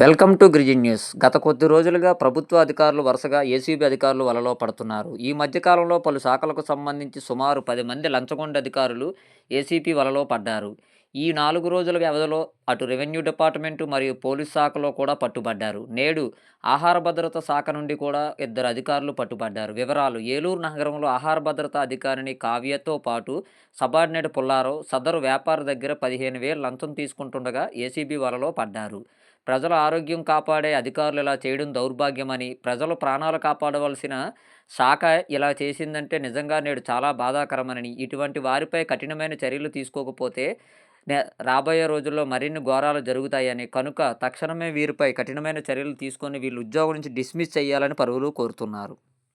Welcome to గ్రిజిన్ news. గత కొద్ది రోజులుగా ప్రభుత్వ అధికారులు వరుసగా ఏసీబీ అధికారులు వలలో పడుతున్నారు. ఈ మధ్యకాలంలో పలు శాఖలకు సంబంధించి సుమారు పది మంది లంచగొండ అధికారులు ఏసీపీ వలలో పడ్డారు. ఈ నాలుగు రోజుల వ్యవధిలో అటు రెవెన్యూ డిపార్ట్మెంటు మరియు పోలీస్ శాఖలో కూడా పట్టుబడ్డారు. నేడు ఆహార భద్రత శాఖ నుండి కూడా ఇద్దరు అధికారులు పట్టుబడ్డారు. వివరాలు ఏలూరు నగరంలో ఆహార భద్రత అధికారిని కావ్యతో పాటు సబార్డినేట్ పుల్లారావు సదరు వ్యాపార దగ్గర పదిహేను వేలు లంచం తీసుకుంటుండగా ఏసీబీ వలలో పడ్డారు. ప్రజల ఆరోగ్యం కాపాడే అధికారులు ఇలా చేయడం దౌర్భాగ్యమని ప్రజలు ప్రాణాలు కాపాడవలసిన శాఖ ఇలా చేసిందంటే నిజంగా నేడు చాలా బాధాకరమని ఇటువంటి వారిపై కఠినమైన చర్యలు తీసుకోకపోతే నే- రాబోయే రోజుల్లో మరిన్ని మరిన్ని ఘోరాలు జరుగుతాయని కనుక తక్షణమే వీరిపై కఠినమైన చర్యలు తీసుకొని వీళ్ళు ఉద్యోగం నుంచి డిస్మిస్ చేయాలని పలువురు కోరుతున్నారు.